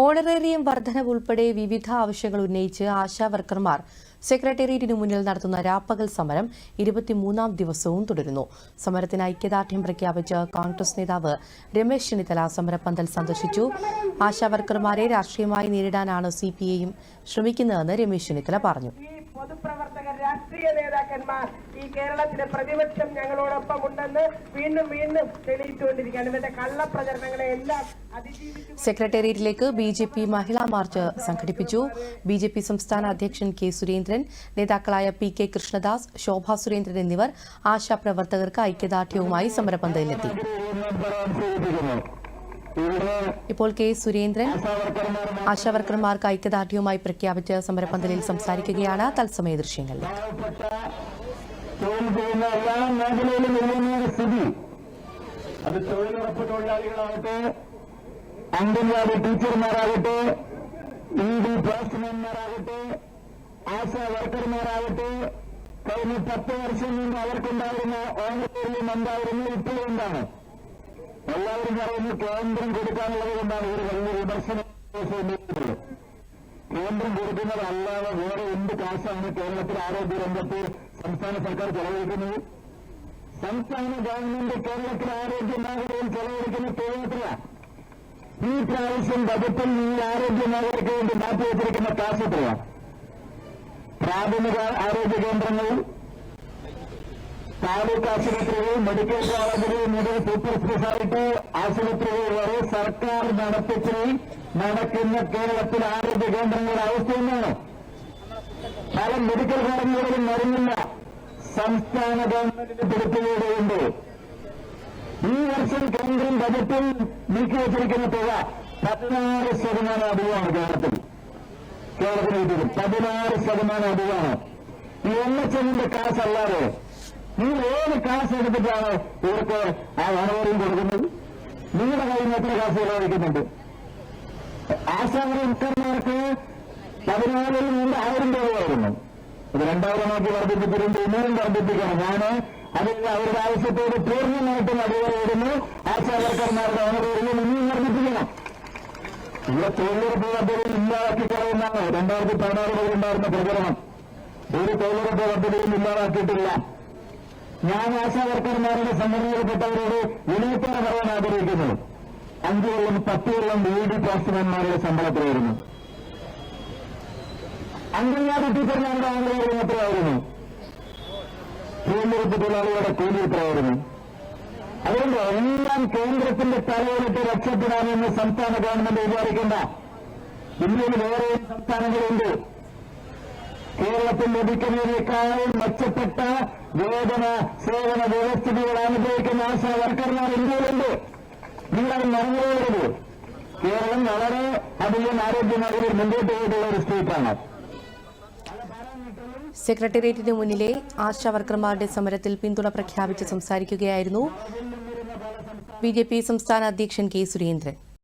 Honorarium വർധനവ് ഉൾപ്പെടെ വിവിധ ആവശ്യങ്ങൾ ഉന്നയിച്ച് ആശാ വർക്കർമാർ സെക്രട്ടേറിയറ്റിനു മുന്നിൽ നടത്തുന്ന രാപ്പകൽ സമരം ഇരുപത്തിമൂന്നാം ദിവസവും തുടരുന്നു. സമരത്തിന് ഐക്യദാർഢ്യം പ്രഖ്യാപിച്ച് കോൺഗ്രസ് നേതാവ് രമേശ് ചെന്നിത്തല സമരപ്പന്തൽ സന്ദർശിച്ചു. ആശാവർക്കർമാരെ രാഷ്ട്രീയമായി നേരിടാനാണ് സി പി ഐയും ശ്രമിക്കുന്നതെന്ന് രമേശ് ചെന്നിത്തല പറഞ്ഞു. രാഷ്ട്രീയ നേതാക്കന്മാർ ഈ കേരളത്തിലെ പ്രതിപക്ഷം ഞങ്ങളോടൊപ്പം ഉണ്ടെന്ന് വീണ്ടും വീണ്ടും തെളിയിച്ചുകൊണ്ടിരിക്കുകയാണ്. ഇവരുടെ കള്ളപ്രചരണങ്ങളെ എല്ലാം സെക്രട്ടേറിയറ്റിലേക്ക് ബി ജെ പി മഹിളാ മാർച്ച് സംഘടിപ്പിച്ചു. ബി ജെ പി സംസ്ഥാന അധ്യക്ഷൻ കെ സുരേന്ദ്രൻ നേതാക്കളായ പി കെ കൃഷ്ണദാസ് ശോഭ സുരേന്ദ്രൻ എന്നിവർ ആശാപ്രവർത്തകർക്ക് ഐക്യദാർഢ്യവുമായി സമരപന്തലിലെത്തി. ഇപ്പോൾ കെ സുരേന്ദ്രൻ ആശാവർക്കർമാർക്ക് ഐക്യദാർഢ്യവുമായി പ്രഖ്യാപിച്ച സമരപന്തലിൽ സംസാരിക്കുകയാണ്. തത്സമയ ദൃശ്യങ്ങളിലേക്ക് അത് തൊഴിലുറപ്പ് തൊഴിലാളികളാവട്ടെ അംഗൻവാടി ടീച്ചർമാരാകട്ടെ ഇ ഡി പോസ്റ്റ്മാൻമാരാകട്ടെ ആശാ വർക്കർമാരാകട്ടെ കഴിഞ്ഞ പത്ത് വർഷം മുമ്പ് അവർക്കുണ്ടായിരുന്ന ഓണറിലും എന്തായിരുന്നു ഇപ്പോഴും എന്താണ്? എല്ലാവരും പറയുന്നു കേന്ദ്രം കൊടുക്കാനുള്ളത് കൊണ്ടാണ് ഒരു വലിയ വിമർശനം കേന്ദ്രം കൊടുക്കുന്നത് അല്ലാതെ വേറെ എന്ത് കാശാണ് കേരളത്തിൽ ആരോഗ്യ രംഗത്ത് സംസ്ഥാന സർക്കാർ ചെലവഴിക്കുന്നത്? സംസ്ഥാന ഗവൺമെന്റ് കേരളത്തിൽ ആരോഗ്യ മേഖലയിൽ ചെലവഴിക്കുന്ന കേരളത്തില ഈ പ്രാവശ്യം ബജറ്റിൽ ഈ ആരോഗ്യ മേഖലയ്ക്ക് വേണ്ടി മാറ്റിവെച്ചിരിക്കുന്ന കാശ് എത്രയാണ് പ്രാഥമിക ആരോഗ്യ കേന്ദ്രങ്ങൾ താലൂക്ക് ആശുപത്രികൾ മെഡിക്കൽ കോളേജുകൾ മുതൽ സൂപ്പർ സ്പെഷ്യാലിറ്റി ആശുപത്രികൾ വരെ സർക്കാർ നടത്തിപ്പിൽ നടക്കുന്ന കേരളത്തിൽ ആരോഗ്യ കേന്ദ്രങ്ങളുടെ അവസ്ഥ എന്താണ്? പല മെഡിക്കൽ കോളേജുകളിലും മരുന്നില്ല സംസ്ഥാന ഗവൺമെന്റിന്റെ ഈ വർഷം കേന്ദ്രം ബജറ്റിൽ നീക്കി വച്ചിരിക്കുന്ന തുക പതിനാറ് ശതമാനം അധികമാണ് കേരളത്തിൽ. കേരളത്തിൽ പതിനാറ് ശതമാനം അധികമാണ്. ഈ എണ്ണച്ചെന്നിന്റെ കാശല്ലാതെ നിങ്ങൾ ഏത് കാശ് എടുത്തിട്ടാണ് ഇവർക്ക് ആ ഓണോറിയം കൊടുക്കുന്നത്? നിങ്ങളുടെ കയ്യിൽ നിന്ന് എത്ര കാശ് ചെലവഴിക്കുന്നുണ്ട് ആശാവർക്കർമാർക്ക് പതിനാലിൽ നിന്ന് ആയിരം രൂപയായിരുന്നു അത് രണ്ടായിരമാക്കി വർദ്ധിപ്പിച്ചിട്ടുണ്ട് ഇനിയും വർദ്ധിപ്പിക്കണം. ഞാൻ അതിൽ അവരുടെ ആവശ്യത്തോട് പൂർണമായിട്ടും അടിവരയിടുന്നു. ആശാവർക്കർമാരുടെ ഓണറേറിയം ഇനിയും വർദ്ധിപ്പിക്കണം. ഇവിടെ തൊഴിലുറപ്പ് പദ്ധതി ഇല്ലാതാക്കി കളയുന്നതാണ്. രണ്ടായിരത്തി പതിനാറ് മുതലുണ്ടായിരുന്ന പ്രചരണം. ഒരു തൊഴിലുറപ്പ് പദ്ധതിയും ഇല്ലാതാക്കിയിട്ടില്ല. ഞാൻ ആശാവർക്കർമാരുടെ സംഘടനയിൽപ്പെട്ടവരോട് വിനയത്തോടെ പറയാൻ ആഗ്രഹിക്കുന്നു. അഞ്ചു കൊല്ലം പത്ത് കൊല്ലം വീട് പോസ്റ്റ്മാൻമാരുടെ ശമ്പളത്തിലായിരുന്നു. അംഗൻവാടി ടീച്ചർമാരുടെ ആളുകളുടെ എത്രയായിരുന്നു തിരുവനന്തപുരത്ത് തൊഴിലാളികളുടെ കൂലി എത്രയായിരുന്നു അതുകൊണ്ട് എല്ലാം കേന്ദ്രത്തിന്റെ തലയിലിട്ട് രക്ഷപ്പെടാമെന്ന് സംസ്ഥാന ഗവൺമെന്റ് വിചാരിക്കേണ്ട. ഇന്ത്യയിൽ വേറെ സംസ്ഥാനങ്ങളുണ്ട്. കേരളത്തിൽ ലഭിക്കുന്നതിനേക്കാൾ മെച്ചപ്പെട്ട വേതന സേവന വ്യവസ്ഥിതികൾ അനുഭവിക്കുന്ന ആശാ വർക്കർമാർ ഇന്ത്യയിലുണ്ട് നിങ്ങളത് മറന്നുപോകരുത്. കേരളം വളരെ അധികം ആരോഗ്യമേഖലയിൽ മുന്നോട്ട് പോയിട്ടുള്ള ഒരു സ്റ്റേറ്റാണ് സെക്രട്ടേറിയറ്റിന് മുന്നിലെ ആശാവർക്കർമാരുടെ സമരത്തിൽ പിന്തുണ പ്രഖ്യാപിച്ച് സംസാരിക്കുകയായിരുന്നു ബി ജെ പി സംസ്ഥാന അധ്യക്ഷൻ കെ സുരേന്ദ്രൻ.